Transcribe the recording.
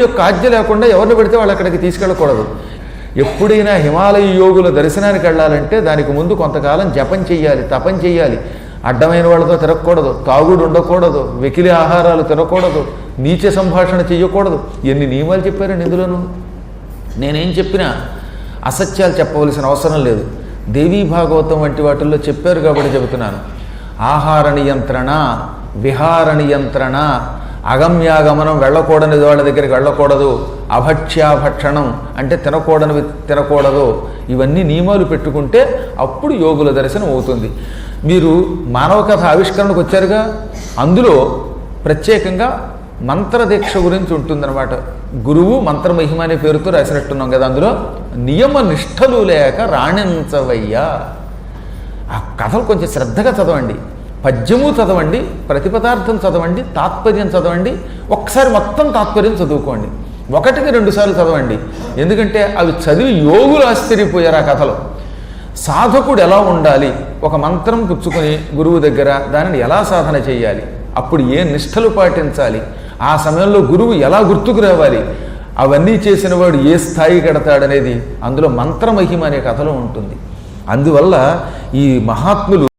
యొక్క ఆజ్ఞ లేకుండా ఎవరిని పెడితే వాళ్ళు అక్కడికి తీసుకెళ్ళకూడదు. ఎప్పుడైనా హిమాలయ యోగుల దర్శనానికి వెళ్ళాలంటే దానికి ముందు కొంతకాలం జపం చెయ్యాలి తపం చెయ్యాలి. అడ్డమైన వాళ్ళతో తిరగకూడదు తాగుడు ఉండకూడదు వెకిలి ఆహారాలు తినకూడదు నీచ సంభాషణ చెయ్యకూడదు. ఎన్ని నియమాలు చెప్పారండి ఇందులోనూ? నేనేం చెప్పినా అసత్యాలు చెప్పవలసిన అవసరం లేదు. దేవీ భాగవతం వంటి వాటిల్లో చెప్పారు కాబట్టి చెబుతున్నాను. ఆహార నియంత్రణ విహార నియంత్రణ అగమ్యాగమనం వెళ్ళకూడని వాళ్ళ దగ్గరికి వెళ్ళకూడదు. అభక్ష్యాభక్షణం అంటే తినకూడనివి తినకూడదు. ఇవన్నీ నియమాలు పెట్టుకుంటే అప్పుడు యోగుల దర్శనం అవుతుంది. మీరు మానవ కథ ఆవిష్కరణకు వచ్చారుగా? అందులో ప్రత్యేకంగా మంత్రదీక్ష గురించి ఉంటుందన్నమాట. గురువు మంత్రమహిమ అనే పేరుతో రాసినట్టున్నాం కదా అందులో? నియమ నిష్ఠలు లేక రాణించవయ్యా. ఆ కథలు కొంచెం శ్రద్ధగా చదవండి. పద్యము చదవండి ప్రతిపదార్థం చదవండి తాత్పర్యం చదవండి ఒకసారి మొత్తం తాత్పర్యం చదువుకోండి. ఒకటికి రెండుసార్లు చదవండి. ఎందుకంటే అవి చదివి యోగులు ఆశ్చర్యపోయారు ఆ కథలో. సాధకుడు ఎలా ఉండాలి? ఒక మంత్రం పుచ్చుకొని గురువు దగ్గర దానిని ఎలా సాధన చేయాలి? అప్పుడు ఏ నిష్ఠలు పాటించాలి? ఆ సమయంలో గురువు ఎలా గుర్తుకు రావాలి? అవన్నీ చేసిన వాడు ఏ స్థాయి కడతాడనేది అందులో మంత్రమహిమ అనే కథలో ఉంటుంది. అందువల్ల ఈ మహాత్ములు